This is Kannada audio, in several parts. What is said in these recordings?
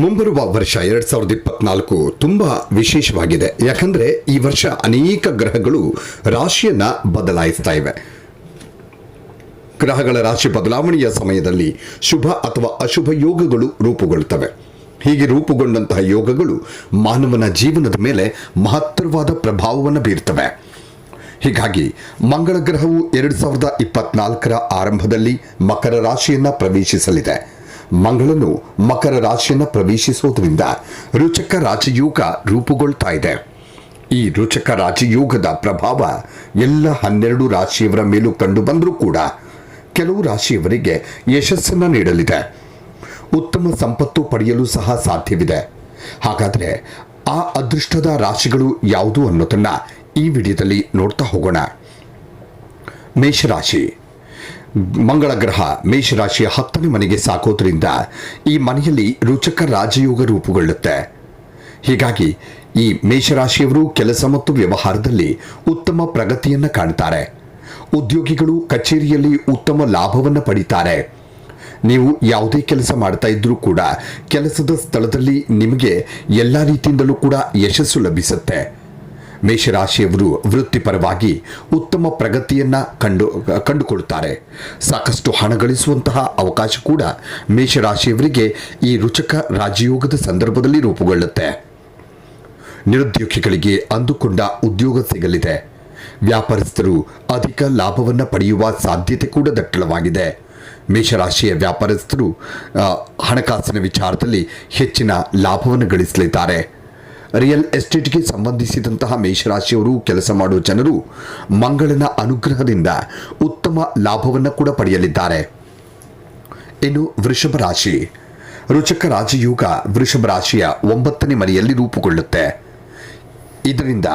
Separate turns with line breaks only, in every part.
ಮುಂಬರುವ ವರ್ಷ ಎರಡ್ ಸಾವಿರದ ಇಪ್ಪತ್ನಾಲ್ಕು ತುಂಬಾ ವಿಶೇಷವಾಗಿದೆ. ಯಾಕಂದ್ರೆ ಈ ವರ್ಷ ಅನೇಕ ಗ್ರಹಗಳು ರಾಶಿಯನ್ನ ಬದಲಾಯಿಸ್ತಾ ಇವೆ. ಗ್ರಹಗಳ ರಾಶಿ ಬದಲಾವಣೆಯ ಸಮಯದಲ್ಲಿ ಶುಭ ಅಥವಾ ಅಶುಭ ಯೋಗಗಳು ರೂಪುಗೊಳ್ಳುತ್ತವೆ ಹೀಗೆ ರೂಪುಗೊಂಡಂತಹ ಯೋಗಗಳು ಮಾನವನ ಜೀವನದ ಮೇಲೆ ಮಹತ್ತರವಾದ ಪ್ರಭಾವವನ್ನು ಬೀರ್ತವೆ. ಹೀಗಾಗಿ ಮಂಗಳ ಗ್ರಹವು ಎರಡು ಸಾವಿರದ ಇಪ್ಪತ್ನಾಲ್ಕರ ಆರಂಭದಲ್ಲಿ ಮಕರ ರಾಶಿಯನ್ನ ಪ್ರವೇಶಿಸಲಿದೆ. ಮಂಗಳನು ಮಕರ ರಾಶಿಯನ್ನು ಪ್ರವೇಶಿಸುವುದರಿಂದ ರುಚಕ ರಾಜಯೋಗ ರೂಪುಗೊಳ್ತಾ ಇದೆ. ಈ ರುಚಕ ರಾಜಯೋಗದ ಪ್ರಭಾವ ಎಲ್ಲ ಹನ್ನೆರಡು ರಾಶಿಯವರ ಮೇಲೂ ಕಂಡು ಬಂದರೂ ಕೂಡ ಕೆಲವು ರಾಶಿಯವರಿಗೆ ಯಶಸ್ಸನ್ನು ನೀಡಲಿದೆ. ಉತ್ತಮ ಸಂಪತ್ತು ಪಡೆಯಲು ಸಹ ಸಾಧ್ಯವಿದೆ. ಹಾಗಾದರೆ ಆ ಅದೃಷ್ಟದ ರಾಶಿಗಳು ಯಾವುದು ಅನ್ನೋದನ್ನು ಈ ವಿಡಿಯೋದಲ್ಲಿ ನೋಡ್ತಾ ಹೋಗೋಣ. ಮೇಷರಾಶಿ. ಮಂಗಳ ಗ್ರಹ ಮೇಷರಾಶಿಯ ಹತ್ತನೇ ಮನೆಗೆ ಸಾಕೋದ್ರಿಂದ ಈ ಮನೆಯಲ್ಲಿ ರುಚಕ ರಾಜಯೋಗ ರೂಪುಗೊಳ್ಳುತ್ತೆ. ಹೀಗಾಗಿ ಈ ಮೇಷರಾಶಿಯವರು ಕೆಲಸ ಮತ್ತು ವ್ಯವಹಾರದಲ್ಲಿ ಉತ್ತಮ ಪ್ರಗತಿಯನ್ನು ಕಾಣ್ತಾರೆ. ಉದ್ಯೋಗಿಗಳು ಕಚೇರಿಯಲ್ಲಿ ಉತ್ತಮ ಲಾಭವನ್ನು ಪಡಿತಾರೆ. ನೀವು ಯಾವುದೇ ಕೆಲಸ ಮಾಡ್ತಾ ಇದ್ರೂ ಕೂಡ ಕೆಲಸದ ಸ್ಥಳದಲ್ಲಿ ನಿಮಗೆ ಎಲ್ಲ ರೀತಿಯಿಂದಲೂ ಕೂಡ ಯಶಸ್ಸು ಲಭಿಸುತ್ತೆ. ಮೇಷರಾಶಿಯವರು ವೃತ್ತಿಪರವಾಗಿ ಉತ್ತಮ ಪ್ರಗತಿಯನ್ನ ಕಂಡು ಕಂಡುಕೊಳ್ತಾರೆ ಸಾಕಷ್ಟು ಹಣ ಗಳಿಸುವಂತಹ ಅವಕಾಶ ಕೂಡ ಮೇಷರಾಶಿಯವರಿಗೆ ಈ ರುಚಕ ರಾಜಯೋಗದ ಸಂದರ್ಭದಲ್ಲಿ ರೂಪುಗೊಳ್ಳುತ್ತೆ. ನಿರುದ್ಯೋಗಿಗಳಿಗೆ ಅಂದುಕೊಂಡ ಉದ್ಯೋಗ ಸಿಗಲಿದೆ. ವ್ಯಾಪಾರಸ್ಥರು ಅಧಿಕ ಲಾಭವನ್ನು ಪಡೆಯುವ ಸಾಧ್ಯತೆ ಕೂಡ ದಟ್ಟಳವಾಗಿದೆ. ಮೇಷರಾಶಿಯ ವ್ಯಾಪಾರಸ್ಥರು ಹಣಕಾಸಿನ ವಿಚಾರದಲ್ಲಿ ಹೆಚ್ಚಿನ ಲಾಭವನ್ನು ಗಳಿಸಲಿದ್ದಾರೆ. ರಿಯಲ್ ಎಸ್ಟೇಟ್ಗೆ ಸಂಬಂಧಿಸಿದಂತಹ ಮೇಷರಾಶಿಯವರು ಕೆಲಸ ಮಾಡುವ ಜನರು ಮಂಗಳನ ಅನುಗ್ರಹದಿಂದ ಉತ್ತಮ ಲಾಭವನ್ನು ಕೂಡ ಪಡೆಯಲಿದ್ದಾರೆ. ಇನ್ನು ವೃಷಭ ರಾಶಿ. ರುಚಕ ರಾಜಯೋಗ ವೃಷಭ ರಾಶಿಯ ಒಂಬತ್ತನೇ ಮನೆಯಲ್ಲಿ ರೂಪುಗೊಳ್ಳುತ್ತೆ. ಇದರಿಂದ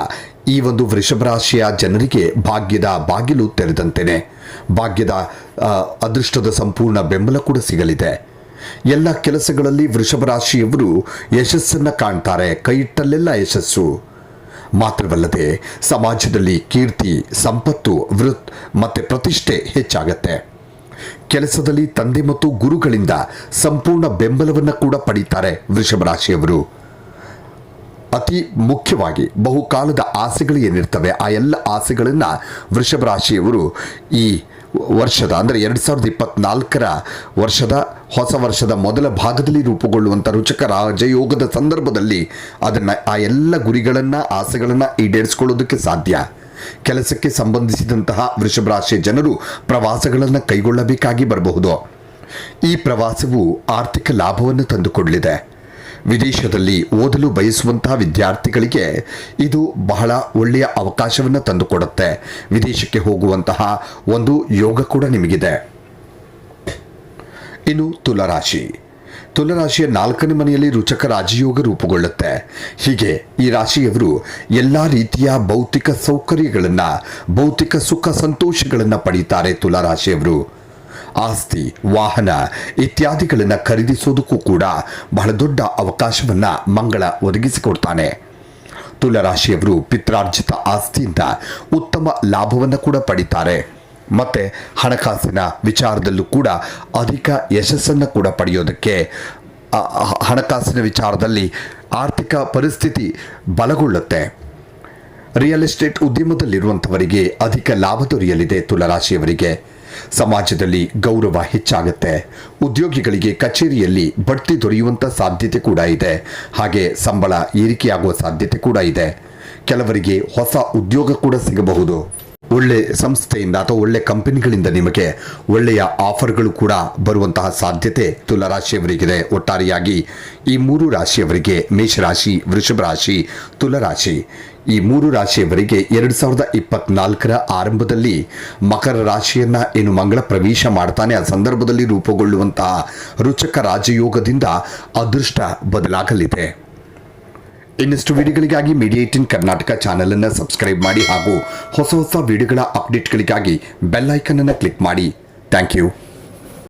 ಈ ಒಂದು ವೃಷಭ ರಾಶಿಯ ಜನರಿಗೆ ಭಾಗ್ಯದ ಬಾಗಿಲು ತೆರೆದಂತೆಯೇ ಭಾಗ್ಯದ ಅದೃಷ್ಟದ ಸಂಪೂರ್ಣ ಬೆಂಬಲ ಕೂಡ ಸಿಗಲಿದೆ. ಎಲ್ಲ ಕೆಲಸಗಳಲ್ಲಿ ವೃಷಭ ರಾಶಿಯವರು ಯಶಸ್ಸನ್ನು ಕಾಣ್ತಾರೆ. ಕೈಯಿಟ್ಟಲ್ಲೆಲ್ಲ ಯಶಸ್ಸು. ಮಾತ್ರವಲ್ಲದೆ ಸಮಾಜದಲ್ಲಿ ಕೀರ್ತಿ, ಸಂಪತ್ತು, ವೃತ್ ಮತ್ತು ಪ್ರತಿಷ್ಠೆ ಹೆಚ್ಚಾಗತ್ತೆ. ಕೆಲಸದಲ್ಲಿ ತಂದೆ ಮತ್ತು ಗುರುಗಳಿಂದ ಸಂಪೂರ್ಣ ಬೆಂಬಲವನ್ನು ಕೂಡ ಪಡೀತಾರೆ ವೃಷಭ ರಾಶಿಯವರು ಅತಿ ಮುಖ್ಯವಾಗಿ ಬಹುಕಾಲದ ಆಸೆಗಳು ಏನಿರ್ತವೆ, ಆ ಎಲ್ಲ ಆಸೆಗಳನ್ನು ವೃಷಭ ರಾಶಿಯವರು ಈ ವರ್ಷದ, ಅಂದರೆ ಎರಡು ಸಾವಿರದ ಇಪ್ಪತ್ನಾಲ್ಕರ ವರ್ಷದ, ಹೊಸ ವರ್ಷದ ಮೊದಲ ಭಾಗದಲ್ಲಿ ರೂಪುಗೊಳ್ಳುವಂಥ ರುಚಕ ರಾಜಯೋಗದ ಸಂದರ್ಭದಲ್ಲಿ ಅದನ್ನು ಆ ಎಲ್ಲ ಗುರಿಗಳನ್ನು, ಆಸೆಗಳನ್ನು ಈಡೇರಿಸ್ಕೊಳ್ಳೋದಕ್ಕೆ ಸಾಧ್ಯ. ಕೆಲಸಕ್ಕೆ ಸಂಬಂಧಿಸಿದಂತಹ ವೃಷಭ ರಾಶಿಯ ಜನರು ಪ್ರವಾಸಗಳನ್ನು ಕೈಗೊಳ್ಳಬೇಕಾಗಿ ಬರಬಹುದು. ಈ ಪ್ರವಾಸವು ಆರ್ಥಿಕ ಲಾಭವನ್ನು ತಂದುಕೊಡಲಿದೆ. ವಿದೇಶದಲ್ಲಿ ಓದಲು ಬಯಸುವಂತಹ ವಿದ್ಯಾರ್ಥಿಗಳಿಗೆ ಇದು ಬಹಳ ಒಳ್ಳೆಯ ಅವಕಾಶವನ್ನು ತಂದುಕೊಡುತ್ತೆ. ವಿದೇಶಕ್ಕೆ ಹೋಗುವಂತಹ ಒಂದು ಯೋಗ ಕೂಡ ನಿಮಗಿದೆ. ಇನ್ನು ತುಲರಾಶಿ. ತುಲರಾಶಿಯ ನಾಲ್ಕನೇ ಮನೆಯಲ್ಲಿ ರುಚಕ ರಾಜಯೋಗ ರೂಪುಗೊಳ್ಳುತ್ತೆ. ಹೀಗೆ ಈ ರಾಶಿಯವರು ಎಲ್ಲ ರೀತಿಯ ಭೌತಿಕ ಸೌಕರ್ಯಗಳನ್ನು, ಭೌತಿಕ ಸುಖ ಸಂತೋಷಗಳನ್ನು ಪಡೀತಾರೆ ತುಲಾರಾಶಿಯವರು. ಆಸ್ತಿ, ವಾಹನ ಇತ್ಯಾದಿಗಳನ್ನು ಖರೀದಿಸೋದಕ್ಕೂ ಕೂಡ ಬಹಳ ದೊಡ್ಡ ಅವಕಾಶವನ್ನು ಮಂಗಳ ಒದಗಿಸಿಕೊಡ್ತಾನೆ. ತುಲರಾಶಿಯವರು ಪಿತ್ರಾರ್ಜಿತ ಆಸ್ತಿಯಿಂದ ಉತ್ತಮ ಲಾಭವನ್ನು ಕೂಡ ಪಡಿತಾರೆ. ಮತ್ತೆ ಹಣಕಾಸಿನ ವಿಚಾರದಲ್ಲೂ ಕೂಡ ಅಧಿಕ ಯಶಸ್ಸನ್ನು ಕೂಡ ಪಡೆಯೋದಕ್ಕೆ ಹಣಕಾಸಿನ ವಿಚಾರದಲ್ಲಿ ಆರ್ಥಿಕ ಪರಿಸ್ಥಿತಿ ಬಲಗೊಳ್ಳುತ್ತೆ. ರಿಯಲ್ ಎಸ್ಟೇಟ್ ಉದ್ಯಮದಲ್ಲಿರುವಂಥವರಿಗೆ ಅಧಿಕ ಲಾಭ ದೊರೆಯಲಿದೆ ತುಲರಾಶಿಯವರಿಗೆ ಸಮಾಜದಲ್ಲಿ ಗೌರವ ಹೆಚ್ಚಾಗುತ್ತೆ. ಉದ್ಯೋಗಿಗಳಿಗೆ ಕಚೇರಿಯಲ್ಲಿ ಬಡ್ತಿ ದೊರೆಯುವಂಥ ಸಾಧ್ಯತೆ ಕೂಡ ಇದೆ. ಹಾಗೆ ಸಂಬಳ ಏರಿಕೆಯಾಗುವ ಸಾಧ್ಯತೆ ಕೂಡ ಇದೆ. ಕೆಲವರಿಗೆ ಹೊಸ ಉದ್ಯೋಗ ಕೂಡ ಸಿಗಬಹುದು. ಒಳ್ಳೆ ಸಂಸ್ಥೆಯಿಂದ ಅಥವಾ ಒಳ್ಳೆ ಕಂಪನಿಗಳಿಂದ ನಿಮಗೆ ಒಳ್ಳೆಯ ಆಫರ್ಗಳು ಕೂಡ ಬರುವಂತಹ ಸಾಧ್ಯತೆ ತುಲರಾಶಿಯವರಿಗಿದೆ. ಒಟ್ಟಾರೆಯಾಗಿ ಈ ಮೂರು ರಾಶಿಯವರಿಗೆ ಮೇಷರಾಶಿ, ವೃಷಭ ರಾಶಿ, ತುಲರಾಶಿ. ಈ ಮೂರು ರಾಶಿಯವರಿಗೆ ಎರಡು ಸಾವಿರದ ಇಪ್ಪತ್ನಾಲ್ಕರ ಆರಂಭದಲ್ಲಿ ಮಕರ ರಾಶಿಯನ್ನ ಏನು ಮಂಗಳ ಪ್ರವೇಶ ಮಾಡ್ತಾನೆ ಆ ಸಂದರ್ಭದಲ್ಲಿ ರೂಪುಗೊಳ್ಳುವಂತಹ ರುಚಕ ರಾಜಯೋಗದಿಂದ ಅದೃಷ್ಟ ಬದಲಾಗಲಿದೆ. ಇನ್ನಷ್ಟು ವಿಡಿಯೋಗಳಿಗಾಗಿ ಮೀಡಿಯಾ ಏಟಿನ್ ಕರ್ನಾಟಕ ಚಾನೆಲ್ ಅನ್ನು ಸಬ್ಸ್ಕ್ರೈಬ್ ಮಾಡಿ ಹಾಗೂ ಹೊಸ ಹೊಸ ವಿಡಿಯೋಗಳ ಅಪ್ಡೇಟ್ಗಳಿಗಾಗಿ ಬೆಲ್ ಐಕನ್ ಅನ್ನು ಕ್ಲಿಕ್ ಮಾಡಿ. Thank you.